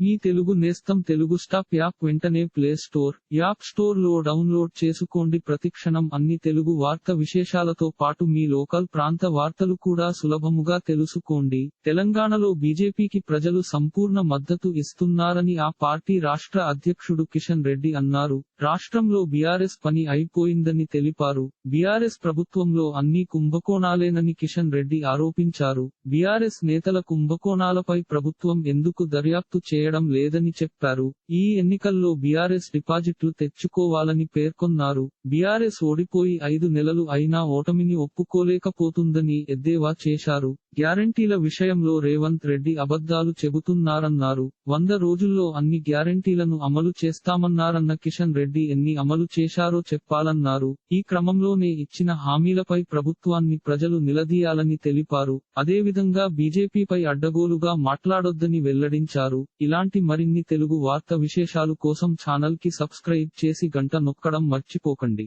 మీ తెలుగు నేస్తం Telugu stop app వెంటనే play store app స్టోర్లో డౌన్లోడ్ చేసుకోండి. ప్రతిక్షణం అన్ని తెలుగు వార్త విశేషాలతో పాటు మీ లోకల్ ప్రాంత వార్తలు కూడా సులభముగా తెలుసుకోండి. తెలంగాణలో బీజేపీకి ప్రజలు సంపూర్ణ మద్దతు ఇస్తున్నారని ఆ పార్టీ రాష్ట్ర అధ్యక్షుడు కిషన్ రెడ్డి అన్నారు. రాష్ట్రంలో బీఆర్ఎస్ పని అయిపోయిందని తెలిపారు. బీఆర్ఎస్ ప్రభుత్వంలో అన్ని కుంభకోణాలేనని కిషన్ రెడ్డి ఆరోపించారు. బీఆర్ఎస్ నేతల కుంభకోణాలపై ప్రభుత్వం ఎందుకు దర్యాప్తు చేయ చేయడం లేదని చెప్పారు. ఈ ఎన్నికల్లో బీఆర్ఎస్ డిపాజిట్లు తెచ్చుకోవాలని పేర్కొన్నారు. బీఆర్ఎస్ ఓడిపోయి ఐదు నెలలు అయినా ఓటమిని ఒప్పుకోలేకపోతుందని ఎద్దేవా చేశారు. గ్యారంటీల విషయంలో రేవంత్ రెడ్డి అబద్దాలు చెబుతున్నారన్నారు. వంద రోజుల్లో అన్ని గ్యారంటీలను అమలు చేస్తామన్నారన్న కిషన్ రెడ్డి ఎన్ని అమలు చేశారో చెప్పాలన్నారు. ఈ క్రమంలోనే ఇచ్చిన హామీలపై ప్రభుత్వాన్ని ప్రజలు నిలదీయాలని తెలిపారు. అదేవిధంగా బీజేపీపై అడ్డగోలుగా మాట్లాడొద్దని వెల్లడించారు. ఇలాంటి మరిన్ని తెలుగు వార్త విశేషాలు కోసం ఛానల్కి సబ్స్క్రైబ్ చేసి గంట నొక్కడం మర్చిపోకండి.